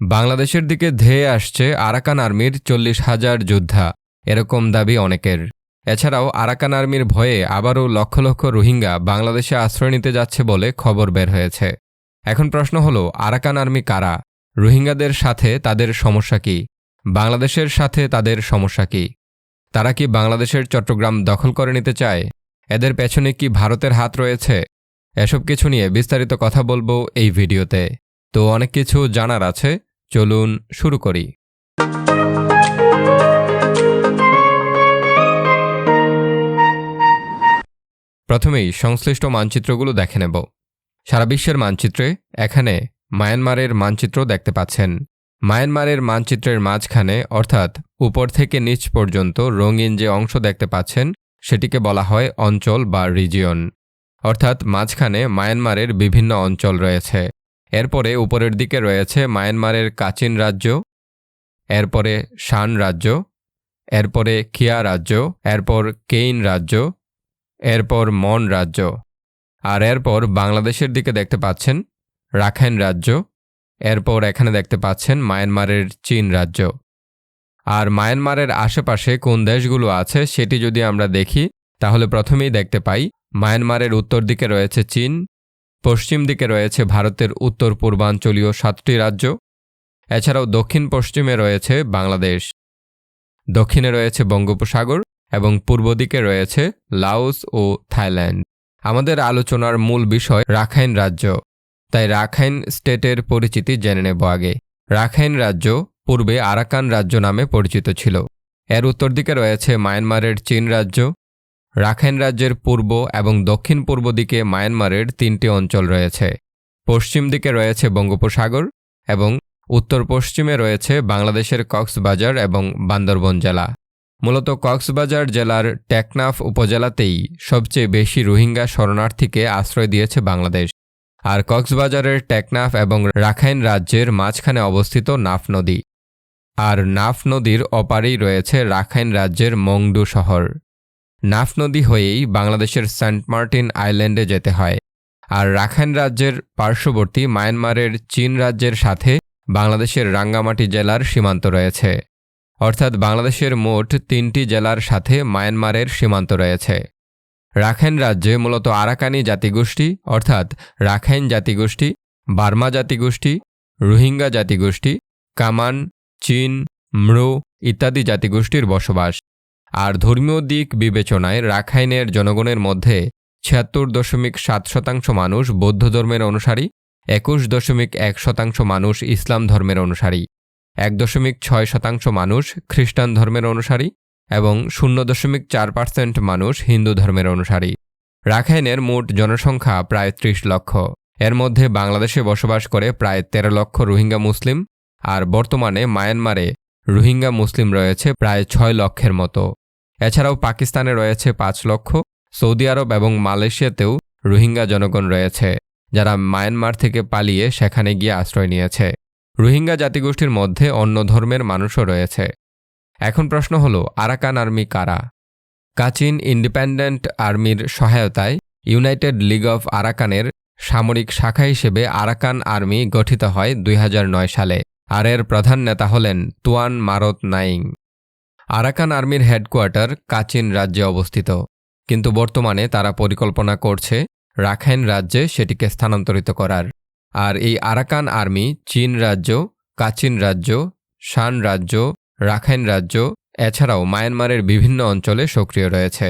বাংলাদেশের দিকে ধেয়ে আসছে আরাকান আর্মির চল্লিশ হাজার যোদ্ধা, এরকম দাবি অনেকের। এছাড়াও আরাকান আর্মির ভয়ে আবারও লক্ষ লক্ষ রোহিঙ্গা বাংলাদেশে আশ্রয় নিতে যাচ্ছে বলে খবর বের হয়েছে। এখন প্রশ্ন হলো, আরাকান আর্মি কারা? রোহিঙ্গাদের সাথে তাদের সমস্যা কি? বাংলাদেশের সাথে তাদের সমস্যা কি? তারা কি বাংলাদেশের চট্টগ্রাম দখল করে নিতে চায়? এদের পেছনে কি ভারতের হাত রয়েছে? এসব কিছু নিয়ে বিস্তারিত কথা বলব এই ভিডিওতে। তো অনেক কিছু জানার আছে চলুন শুরু করি। প্রথমেই সংশ্লিষ্ট মানচিত্রগুলো দেখে নেব। সারা বিশ্বের মানচিত্রে এখানে মায়ানমারের মানচিত্র দেখতে পাচ্ছেন। মায়ানমারের মানচিত্রের মাঝখানে, অর্থাৎ উপর থেকে নিচ পর্যন্ত রঙিন যে অংশ দেখতে পাচ্ছেন, সেটিকে বলা হয় অঞ্চল বা রিজিয়ন। অর্থাৎ মাঝখানে মায়ানমারের বিভিন্ন অঞ্চল রয়েছে। এরপরে উপরের দিকে রয়েছে মায়ানমারের কাচিন রাজ্য, এরপরে শান রাজ্য, এরপরে কিয়া রাজ্য, এরপর কেইন রাজ্য, এরপর মন রাজ্য। আর এরপর বাংলাদেশের দিকে দেখতে পাচ্ছেন রাখাইন রাজ্য, এরপর এখানে দেখতে পাচ্ছেন মায়ানমারের চীন রাজ্য। আর মায়ানমারের আশেপাশে কোন দেশগুলো আছে সেটি যদি আমরা দেখি, তাহলে প্রথমেই দেখতে পাই মায়ানমারের উত্তর দিকে রয়েছে চীন পশ্চিম দিকে রয়েছে ভারতের উত্তর পূর্বাঞ্চলীয় সাতটি রাজ্য। এছাড়াও দক্ষিণ পশ্চিমে রয়েছে বাংলাদেশ। দক্ষিণে রয়েছে বঙ্গোপসাগর এবং পূর্ব দিকে রয়েছে লাওস ও থাইল্যান্ড। আমাদের আলোচনার মূল বিষয় রাখাইন রাজ্য। তাই রাখাইন স্টেটের পরিচিতি জেনে নেব আগে। রাখাইন রাজ্য পূর্বে আরাকান রাজ্য নামে পরিচিত ছিল। এর উত্তর দিকে রয়েছে মায়ানমারের চীন রাজ্য। রাখাইন রাজ্যের পূর্ব এবং দক্ষিণ পূর্ব দিকে মায়ানমারের তিনটি অঞ্চল রয়েছে। পশ্চিম দিকে রয়েছে বঙ্গোপসাগর এবং উত্তর পশ্চিমে রয়েছে বাংলাদেশের কক্সবাজার এবং বান্দরবন জেলা। মূলত কক্সবাজার জেলার টেকনাফ উপজেলাতেই সবচেয়ে বেশি রোহিঙ্গা শরণার্থীকে আশ্রয় দিয়েছে বাংলাদেশ। আর কক্সবাজারের টেকনাফ এবং রাখাইন রাজ্যের মাঝখানে অবস্থিত নাফ নদী। আর নাফ নদীর অপারেই রয়েছে রাখাইন রাজ্যের মংডু শহর। নাফ নদী হয়েই বাংলাদেশের সেন্ট মার্টিন আইল্যান্ডে যেতে হয়। আর রাখাইন রাজ্যের পার্শ্ববর্তী মায়ানমারের চীন রাজ্যের সাথে বাংলাদেশের রাঙ্গামাটি জেলার সীমান্ত রয়েছে। অর্থাৎ বাংলাদেশের মোট তিনটি জেলার সাথে মায়ানমারের সীমান্ত রয়েছে। রাখাইন রাজ্যে মূলত আরাকানি জাতিগোষ্ঠী, অর্থাৎ রাখাইন জাতিগোষ্ঠী, বার্মা জাতিগোষ্ঠী, রোহিঙ্গা জাতিগোষ্ঠী, কামান, চীন, ম্রো ইত্যাদি জাতিগোষ্ঠীর বসবাস। আর ধর্মীয় দিক বিবেচনায় রাখাইনের জনগণের মধ্যে ছিয়াত্তর দশমিক সাত শতাংশ মানুষ বৌদ্ধ ধর্মের অনুসারী, একুশ দশমিক এক শতাংশ মানুষ ইসলাম ধর্মের অনুসারী, এক দশমিক ছয় শতাংশ মানুষ খ্রিস্টান ধর্মের অনুসারী এবং শূন্য দশমিক চার পার্সেন্ট মানুষ হিন্দু ধর্মের অনুসারী। রাখাইনের মোট জনসংখ্যা প্রায় ত্রিশ লক্ষ। এর মধ্যে বাংলাদেশে বসবাস করে প্রায় তেরো লক্ষ রোহিঙ্গা মুসলিম আর বর্তমানে মায়ানমারে রোহিঙ্গা মুসলিম রয়েছে প্রায় ছয় লক্ষের মতো। এছাড়াও পাকিস্তানে রয়েছে পাঁচ লক্ষ, সৌদি আরব এবং মালয়েশিয়াতেও রোহিঙ্গা জনগণ রয়েছে, যারা মায়ানমার থেকে পালিয়ে সেখানে গিয়ে আশ্রয় নিয়েছে। রোহিঙ্গা জাতিগোষ্ঠীর মধ্যে অন্য ধর্মের মানুষও রয়েছে। এখন প্রশ্ন হল, আরাকান আর্মি কারা? কাচিন ইন্ডিপেন্ডেন্ট আর্মির সহায়তায় ইউনাইটেড লিগ অফ আরাকানের সামরিক শাখা হিসেবে আরাকান আর্মি গঠিত হয় দুই হাজার নয় সালে। আর এর প্রধান নেতা হলেন তুয়ান মারত নাইং। আরাকান আর্মির হেডকোয়ার্টার কাচিন রাজ্যে অবস্থিত। কিন্তু বর্তমানে তারা পরিকল্পনা করছে রাখাইন রাজ্যে সেটিকে স্থানান্তরিত করার। আর এই আরাকান আর্মি চীন রাজ্য, কাচিন রাজ্য, শান রাজ্য, রাখাইন রাজ্য, এছাড়াও মায়ানমারের বিভিন্ন অঞ্চলে সক্রিয় রয়েছে।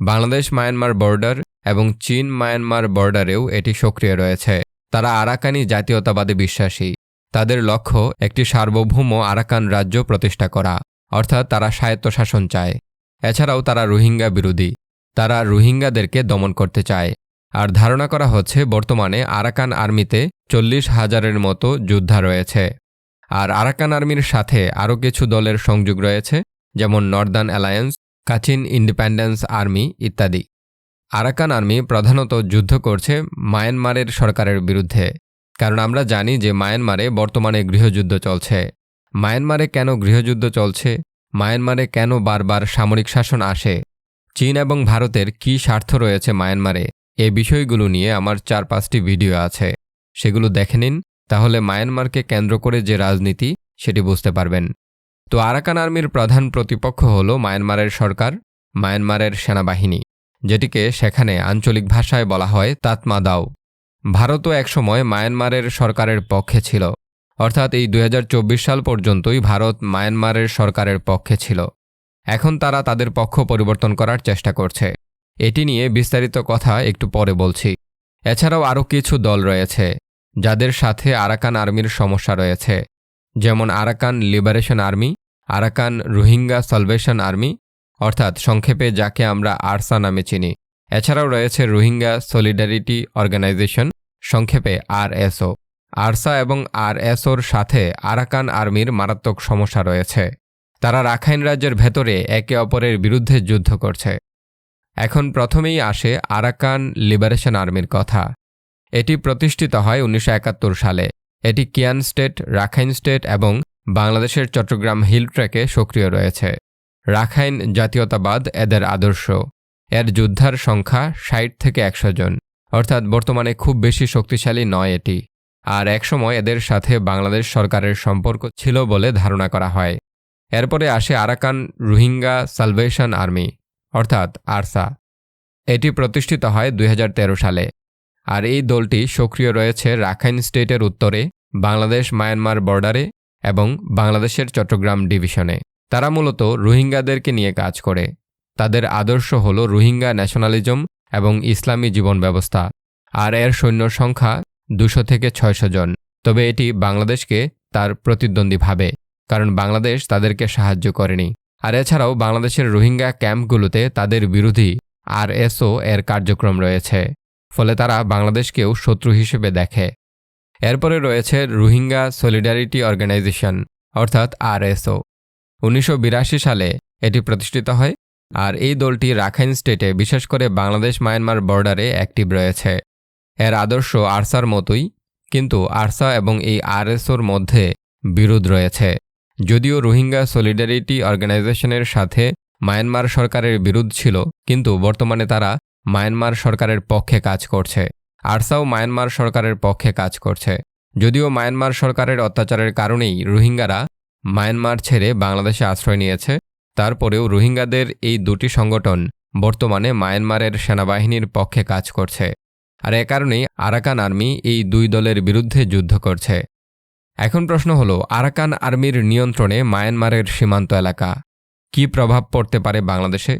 বাংলাদেশ মায়ানমার বর্ডার এবং চীন মায়ানমার বর্ডারেও এটি সক্রিয় রয়েছে। তারা আরাকানি জাতীয়তাবাদে বিশ্বাসী। তাদের লক্ষ্য একটি সার্বভৌম আরাকান রাজ্য প্রতিষ্ঠা করা, অর্থাৎ তারা স্বায়ত্তশাসন চায়। এছাড়াও তারা রোহিঙ্গা বিরোধী। তারা রোহিঙ্গাদেরকে দমন করতে চায়। আর ধারণা করা হচ্ছে বর্তমানে আরাকান আর্মিতে চল্লিশ হাজারের মতো যোদ্ধা রয়েছে। আর আরাকান আর্মির সাথে আরও কিছু দলের সংযোগ রয়েছে, যেমন northern alliance, Kachin independence army ইত্যাদি। আরাকান আর্মি প্রধানত যুদ্ধ করছে মায়ানমারের সরকারের বিরুদ্ধে। কারণ আমরা জানি যে মায়ানমারে বর্তমানে গৃহযুদ্ধ চলছে। মায়ানমারে কেন গৃহযুদ্ধ চলছে? মায়ানমারে কেন বারবার সামরিক শাসন আসে? চীন এবং ভারতের কী স্বার্থ রয়েছে মায়ানমারে? এ বিষয়গুলো নিয়ে আমার চার পাঁচটি ভিডিও আছে। সেগুলো দেখে নিন, তাহলে মায়ানমারকে কেন্দ্র করে যে রাজনীতি, সেটি বুঝতে পারবেন। তো আরাকান আর্মির প্রধান প্রতিপক্ষ হল মায়ানমারের সরকার, মায়ানমারের সেনাবাহিনী, যেটিকে সেখানে আঞ্চলিক ভাষায় বলা হয় তাতমা দাও। ভারতও একসময় মায়ানমারের সরকারের পক্ষে ছিল। অর্থাৎ এই দুই সাল পর্যন্তই ভারত মায়ানমারের সরকারের পক্ষে ছিল। এখন তারা তাদের পক্ষ পরিবর্তন করার চেষ্টা করছে। এটি নিয়ে বিস্তারিত কথা একটু পরে বলছি। এছাড়াও আরও কিছু দল রয়েছে, যাদের সাথে আরাকান আর্মির সমস্যা রয়েছে। যেমন Arakan Liberation Army, Arakan Rohingya Salvation Army, অর্থাৎ সংক্ষেপে যাকে আমরা আরসা নামে চিনি। এছাড়াও রয়েছে রোহিঙ্গা সলিডারিটি অর্গানাইজেশন সংক্ষেপে আরএসও। আরসা এবং আরএসওর সাথে আরাকান আর্মির মারাত্মক সমস্যা রয়েছে। তারা রাখাইন রাজ্যের ভেতরে একে অপরের বিরুদ্ধে যুদ্ধ করছে। এখন প্রথমেই আসে আরাকান লিবারেশন আর্মির কথা। এটি প্রতিষ্ঠিত হয় উনিশশো একাত্তর সালে। এটি কিয়ান স্টেট, রাখাইন স্টেট এবং বাংলাদেশের চট্টগ্রাম হিল ট্র্যাকে সক্রিয় রয়েছে। রাখাইন জাতীয়তাবাদ এদের আদর্শ। এর যোদ্ধার সংখ্যা ষাট থেকে একশো জন। অর্থাৎ বর্তমানে খুব বেশি শক্তিশালী নয় এটি। আর একসময় এদের সাথে বাংলাদেশ সরকারের সম্পর্ক ছিল বলে ধারণা করা হয়। এরপরে আসে আরাকান রোহিঙ্গা সালভেশন আর্মি, অর্থাৎ আরসা। এটি প্রতিষ্ঠিত হয় দুই হাজার তেরো সালে। আর এই দলটি সক্রিয় রয়েছে রাখাইন স্টেটের উত্তরে, বাংলাদেশ মায়ানমার বর্ডারে এবং বাংলাদেশের চট্টগ্রাম ডিভিশনে। তারা মূলত রোহিঙ্গাদেরকে নিয়ে কাজ করে। তাদের আদর্শ হল রোহিঙ্গা ন্যাশনালিজম এবং ইসলামী জীবন ব্যবস্থা, আর এর সৈন্য সংখ্যা দুশো থেকে ছয়শো জন। তবে এটি বাংলাদেশকে তার প্রতিদ্বন্দ্বী ভাবে, কারণ বাংলাদেশ তাদেরকে সাহায্য করেনি। আর এছাড়াও বাংলাদেশের রোহিঙ্গা ক্যাম্পগুলোতে তাদের বিরোধী আরএসও এর কার্যক্রম রয়েছে, ফলে তারা বাংলাদেশকেও শত্রু হিসেবে দেখে। এরপরে রয়েছে রোহিঙ্গা সলিডারিটি অর্গানাইজেশন, অর্থাৎ আরএসও। উনিশশো বিরাশি সালে এটি প্রতিষ্ঠিত হয়। আর এই দলটি রাখাইন স্টেটে, বিশেষ করে বাংলাদেশ মায়ানমার বর্ডারে অ্যাক্টিভ রয়েছে। এর আদর্শ আরসার মতোই, কিন্তু আরসা এবং এই আরএসওর মধ্যে বিরোধ রয়েছে। যদিও রোহিঙ্গা সলিডারিটি অর্গানাইজেশনের সাথে মায়ানমার সরকারের বিরোধ ছিল, কিন্তু বর্তমানে তারা মায়ানমার সরকারের পক্ষে কাজ করছে। আরসাও মায়ানমার সরকারের পক্ষে কাজ করছে। যদিও মায়ানমার সরকারের অত্যাচারের কারণেই রোহিঙ্গারা মায়ানমার ছেড়ে বাংলাদেশে আশ্রয় নিয়েছে তারপরেও রোহিঙ্গাদের এই দুটি সংগঠন বর্তমানে মায়ানমারের সেনাবাহিনীর পক্ষে কাজ করছে। আর এ কারণেই আরাকান আর্মি এই দুই দলের বিরুদ্ধে যুদ্ধ করছে। এখন প্রশ্ন হল, আরাকান আর্মির নিয়ন্ত্রণে মায়ানমারের সীমান্ত এলাকা কি প্রভাব পড়তে পারে বাংলাদেশে?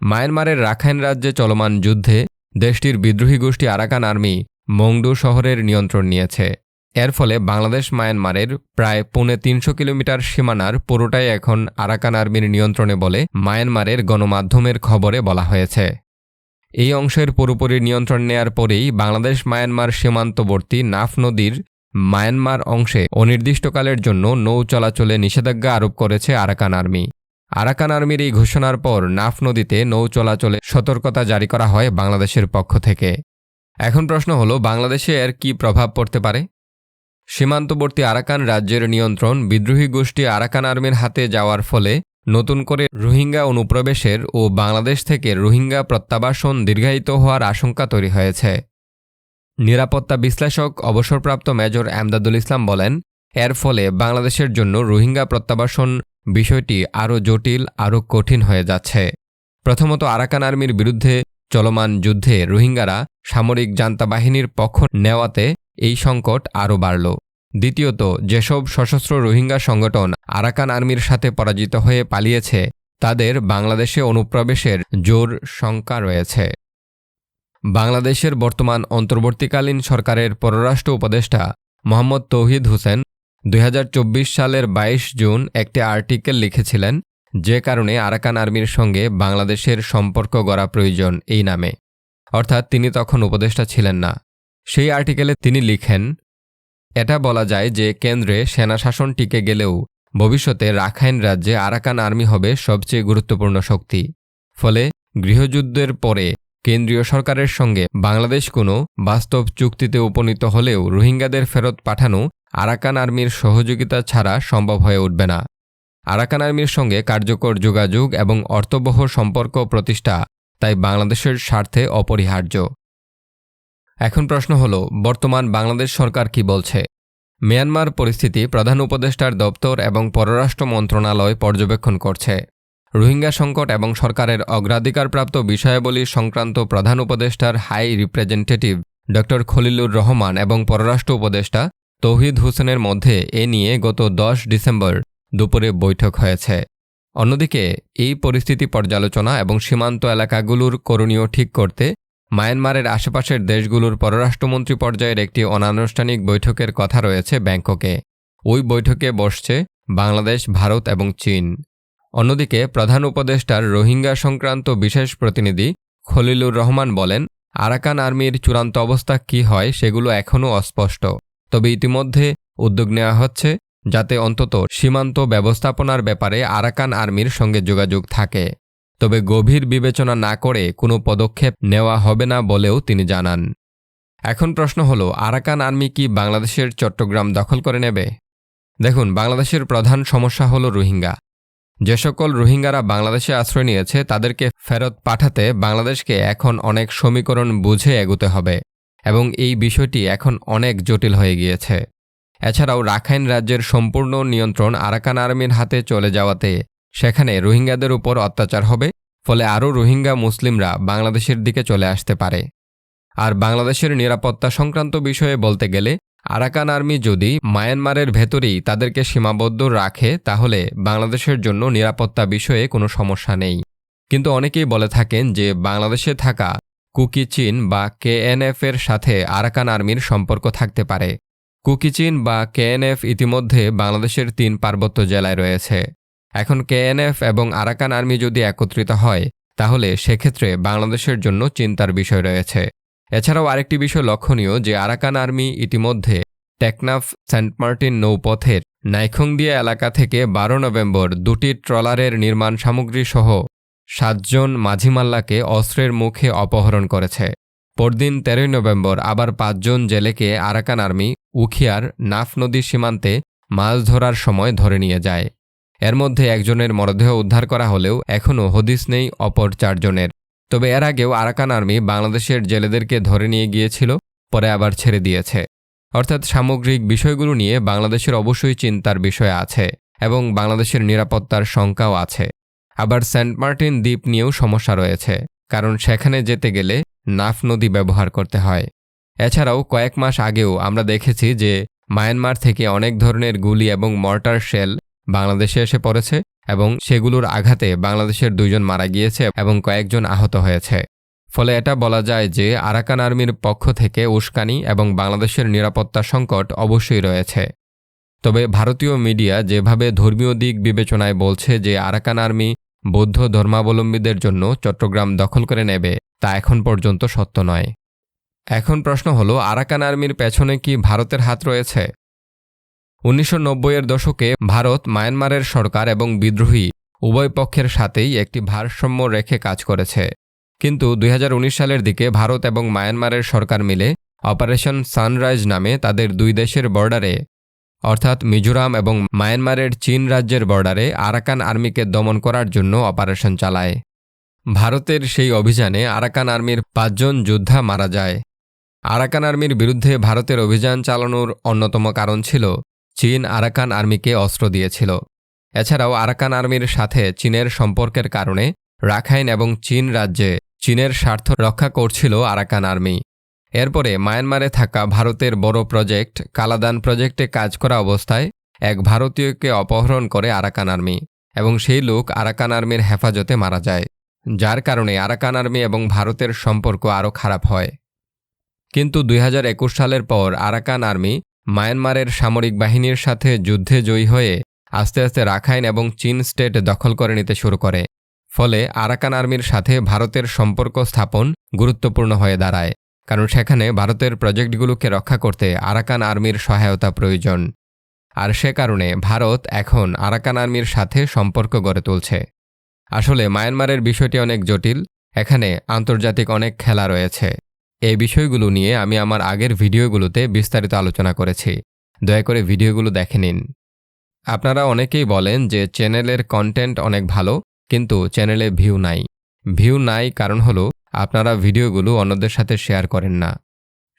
মায়ানমারের রাখাইন রাজ্যে চলমান যুদ্ধে দেশটির বিদ্রোহী গোষ্ঠী আরাকান আর্মি মংডু শহরের নিয়ন্ত্রণ নিয়েছে। এর ফলে বাংলাদেশ মায়ানমারের প্রায় পৌনে তিনশো কিলোমিটার সীমানার পুরোটাই এখন আরাকান আর্মির নিয়ন্ত্রণে বলে মায়ানমারের গণমাধ্যমের খবরে বলা হয়েছে। এই অংশের পুরোপুরি নিয়ন্ত্রণ নেয়ার পরেই বাংলাদেশ মায়ানমার সীমান্তবর্তী নাফ নদীর মায়ানমার অংশে অনির্দিষ্টকালের জন্য নৌ চলাচলে নিষেধাজ্ঞা আরোপ করেছে আরাকান আর্মি। আরাকান আর্মির এই ঘোষণার পর নাফ নদীতে নৌ চলাচলে সতর্কতা জারি করা হয় বাংলাদেশের পক্ষ থেকে। এখন প্রশ্ন হলো, বাংলাদেশে এর কি প্রভাব পড়তে পারে? সীমান্তবর্তী আরাকান রাজ্যের নিয়ন্ত্রণ বিদ্রোহী গোষ্ঠী আরাকান আর্মির হাতে যাওয়ার ফলে নতুন করে রোহিঙ্গা অনুপ্রবেশের ও বাংলাদেশ থেকে রোহিঙ্গা প্রত্যাবাসন দীর্ঘায়িত হওয়ার আশঙ্কা তৈরি হয়েছে। নিরাপত্তা বিশ্লেষক, অবসরপ্রাপ্ত মেজর আমদাদুল ইসলাম বলেন, এর ফলে বাংলাদেশের জন্য রোহিঙ্গা প্রত্যাবাসন বিষয়টি আরও জটিল, আরও কঠিন হয়ে যাচ্ছে। প্রথমত, আরাকান আর্মির বিরুদ্ধে চলমান যুদ্ধে রোহিঙ্গারা সামরিক জান্তা বাহিনীর পক্ষ নেওয়াতে এই সংকট আরও বাড়ল। দ্বিতীয়ত, যেসব সশস্ত্র রোহিঙ্গা সংগঠন আরাকান আর্মির সাথে পরাজিত হয়ে পালিয়েছে, তাদের বাংলাদেশে অনুপ্রবেশের জোর শঙ্কা রয়েছে। বাংলাদেশের বর্তমান অন্তর্বর্তীকালীন সরকারের পররাষ্ট্র উপদেষ্টা মোহাম্মদ তৌহিদ হোসেন দু হাজার চব্বিশ সালের ২২ জুন একটি আর্টিকেল লিখেছিলেন, যে কারণে আরাকান আর্মির সঙ্গে বাংলাদেশের সম্পর্ক গড়া প্রয়োজন এই নামে। অর্থাৎ তিনি তখন উপদেষ্টা ছিলেন না। সেই আর্টিকেলে তিনি লিখেন, এটা বলা যায় যে কেন্দ্রে সেনাশাসন টিকে গেলেও ভবিষ্যতে রাখাইন রাজ্যে আরাকান আর্মি হবে সবচেয়ে গুরুত্বপূর্ণ শক্তি। ফলে গৃহযুদ্ধের পরে কেন্দ্রীয় সরকারের সঙ্গে বাংলাদেশ কোনো বাস্তব চুক্তিতে উপনীত হলেও রোহিঙ্গাদের ফেরত পাঠানো আরাকান আর্মির সহযোগিতা ছাড়া সম্ভব হয়ে উঠবে না। আরাকান আর্মির সঙ্গে কার্যকর যোগাযোগ এবং অর্থবহ সম্পর্ক প্রতিষ্ঠা তাই বাংলাদেশের স্বার্থে অপরিহার্য। এখন প্রশ্ন হল, বর্তমান বাংলাদেশ সরকার কি বলছে? মিয়ানমার পরিস্থিতি প্রধান উপদেষ্টার দপ্তর এবং পররাষ্ট্র মন্ত্রণালয় পর্যবেক্ষণ করছে। রোহিঙ্গা সংকট এবং সরকারের অগ্রাধিকারপ্রাপ্ত বিষয়াবলী সংক্রান্ত প্রধান উপদেষ্টার হাই রিপ্রেজেন্টেটিভ ড. খলিলুর রহমান এবং পররাষ্ট্র উপদেষ্টা তৌহিদ হোসেনের মধ্যে এ নিয়ে গত দশ ডিসেম্বর দুপুরে বৈঠক হয়েছে। অন্যদিকে, এই পরিস্থিতি পর্যালোচনা এবং সীমান্ত এলাকাগুলোর করণীয় ঠিক করতে মায়ানমারের আশেপাশের দেশগুলোর পররাষ্ট্রমন্ত্রী পর্যায়ের একটি অনানুষ্ঠানিক বৈঠকের কথা রয়েছে ব্যাংককে। ওই বৈঠকে বসছে বাংলাদেশ, ভারত এবং চীন। অন্যদিকে প্রধান উপদেষ্টার রোহিঙ্গা সংক্রান্ত বিশেষ প্রতিনিধি খলিলুর রহমান বলেন, আরাকান আর্মির চূড়ান্ত অবস্থা কি হয় সেগুলো এখনও অস্পষ্ট। তবে ইতিমধ্যে উদ্যোগ নেওয়া হচ্ছে যাতে অন্তত সীমান্ত ব্যবস্থাপনার ব্যাপারে আরাকান আর্মির সঙ্গে যোগাযোগ থাকে। তবে গভীর বিবেচনা না করে কোনো পদক্ষেপ নেওয়া হবে না বলেও তিনি জানান। এখন প্রশ্ন হলো, আরাকান আর্মি কি বাংলাদেশের চট্টগ্রাম দখল করে নেবে? দেখুন, বাংলাদেশের প্রধান সমস্যা হলো রোহিঙ্গা। যে সকল রোহিঙ্গারা বাংলাদেশে আশ্রয় নিয়েছে, তাদেরকে ফেরত পাঠাতে বাংলাদেশকে এখন অনেক সমীকরণ বুঝে এগুতে হবে এবং এই বিষয়টি এখন অনেক জটিল হয়ে গিয়েছে। এছাড়াও রাখাইন রাজ্যের সম্পূর্ণ নিয়ন্ত্রণ আরাকান আর্মির হাতে চলে যাওয়াতে সেখানে রোহিঙ্গাদের উপর অত্যাচার হবে, ফলে আরও রোহিঙ্গা মুসলিমরা বাংলাদেশের দিকে চলে আসতে পারে। আর বাংলাদেশের নিরাপত্তা সংক্রান্ত বিষয়ে বলতে গেলে, আরাকান আর্মি যদি মায়ানমারের ভেতরেই তাদেরকে সীমাবদ্ধ রাখে, তাহলে বাংলাদেশের জন্য নিরাপত্তা বিষয়ে কোনো সমস্যা নেই। কিন্তু অনেকেই বলে থাকেন যে বাংলাদেশে থাকা কুকি চীন বা কেএনএফ এর সাথে আরাকান আর্মির সম্পর্ক থাকতে পারে। কুকি চীন বা কেএনএফ ইতিমধ্যে বাংলাদেশের তিন পার্বত্য জেলায় রয়েছে। এখন কেএনএফ এবং আরাকান আর্মি যদি একত্রিত হয়, তাহলে সেক্ষেত্রে বাংলাদেশের জন্য চিন্তার বিষয় রয়েছে। এছাড়াও আরেকটি বিষয় লক্ষণীয় যে আরাকান আর্মি ইতিমধ্যে টেকনাফ সেন্ট মার্টিন নৌপথের নাইখংদিয়া এলাকা থেকে বারো নভেম্বর দুটি ট্রলারের নির্মাণ সামগ্রী সহ সাতজন মাঝিমাল্লাকে অস্ত্রের মুখে অপহরণ করেছে। পরদিন তেরোই নভেম্বর আবার পাঁচজন জেলেকে আরাকান আর্মি উখিয়ার নাফ নদীর সীমান্তে মাছ ধরার সময় ধরে নিয়ে যায়। এর মধ্যে একজনের মরদেহ উদ্ধার করা হলেও এখনও হদিস নেই অপর চারজনের। তবে এর আগেও আরাকান আর্মি বাংলাদেশের জেলেদেরকে ধরে নিয়ে গিয়েছিল, পরে আবার ছেড়ে দিয়েছে। অর্থাৎ সামগ্রিক বিষয়গুলো নিয়ে বাংলাদেশের অবশ্যই চিন্তার বিষয় আছে এবং বাংলাদেশের নিরাপত্তার শঙ্কাও আছে। আবার সেন্ট মার্টিন দ্বীপ নিয়েও সমস্যা রয়েছে, কারণ সেখানে যেতে গেলে নাফ নদী ব্যবহার করতে হয়। এছাড়াও কয়েক মাস আগেও আমরা দেখেছি যে, মায়ানমার থেকে অনেক ধরনের গুলি এবং মর্টার শেল বাংলাদেশে এসে পড়েছে এবং সেগুলোর আঘাতে বাংলাদেশের দুইজন মারা গিয়েছে এবং কয়েকজন আহত হয়েছে। ফলে এটা বলা যায় যে আরাকান আর্মির পক্ষ থেকে উস্কানি এবং বাংলাদেশের নিরাপত্তা সংকট অবশ্যই রয়েছে। তবে ভারতীয় মিডিয়া যেভাবে ধর্মীয় দিক বিবেচনায় বলছে যে আরাকান আর্মি বৌদ্ধ ধর্মাবলম্বীদের জন্য চট্টগ্রাম দখল করে নেবে, তা এখন পর্যন্ত সত্য নয়। এখন প্রশ্ন হলো, আরাকান আর্মির পেছনে কি ভারতের হাত রয়েছে? উনিশশো এর দশকে ভারত মায়ানমারের সরকার এবং বিদ্রোহী উভয় পক্ষের সাথেই একটি ভারসাম্য রেখে কাজ করেছে। কিন্তু দুই হাজার উনিশ সালের দিকে ভারত এবং মায়ানমারের সরকার মিলে অপারেশন সানরাইজ নামে তাদের দুই দেশের বর্ডারে, অর্থাৎ মিজোরাম এবং মায়ানমারের চীন রাজ্যের বর্ডারে আরাকান আর্মিকে দমন করার জন্য অপারেশন চালায়। ভারতের সেই অভিযানে আরাকান আর্মির পাঁচজন যোদ্ধা মারা যায়। আরাকান আর্মির বিরুদ্ধে ভারতের অভিযান চালানোর অন্যতম কারণ ছিল চীন আরাকান আর্মিকে অস্ত্র দিয়েছিল। এছাড়াও আরাকান আর্মির সাথে চীনের সম্পর্কের কারণে রাখাইন এবং চীন রাজ্যে চীনের স্বার্থ রক্ষা করছিল আরাকান আর্মি। এরপরে মায়ানমারে থাকা ভারতের বড় প্রজেক্ট কালাদান প্রজেক্টে কাজ করা অবস্থায় এক ভারতীয়কে অপহরণ করে আরাকান আর্মি এবং সেই লোক আরাকান আর্মির হেফাজতে মারা যায়, যার কারণে আরাকান আর্মি এবং ভারতের সম্পর্ক আরও খারাপ হয়। কিন্তু দুই হাজার একুশ সালের পর আরাকান আর্মি মায়ানমারের সামরিক বাহিনীর সাথে যুদ্ধে জয়ী হয়ে আস্তে আস্তে রাখাইন এবং চীন স্টেট দখল করে নিতে শুরু করে, ফলে আরাকান আর্মির সাথে ভারতের সম্পর্ক স্থাপন গুরুত্বপূর্ণ হয়ে দাঁড়ায়, কারণ সেখানে ভারতের প্রজেক্টগুলোকে রক্ষা করতে আরাকান আর্মির সহায়তা প্রয়োজন। আর সে কারণে ভারত এখন আরাকান আর্মির সাথে সম্পর্ক গড়ে তুলছে। আসলে মায়ানমারের বিষয়টি অনেক জটিল, এখানে আন্তর্জাতিক অনেক খেলা রয়েছে। এই বিষয়গুলো নিয়ে আমি আমার আগের ভিডিওগুলোতে বিস্তারিত আলোচনা করেছি। দয়া করে ভিডিওগুলো দেখে নিন। আপনারা অনেকেই বলেন যে চ্যানেলের কন্টেন্ট অনেক ভালো, কিন্তু চ্যানেলে ভিউ নাই। ভিউ নাই কারণ হলো আপনারা ভিডিওগুলো অন্যদের সাথে শেয়ার করেন না।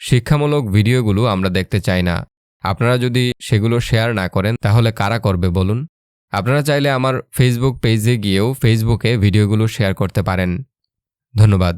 শিক্ষামূলক ভিডিওগুলো আমরা দেখতে চাই না। আপনারা যদি সেগুলো শেয়ার না করেন, তাহলে কারা করবে বলুন? আপনারা চাইলে আমার ফেসবুক পেজে গিয়েও ফেসবুকে ভিডিওগুলো শেয়ার করতে পারেন। ধন্যবাদ।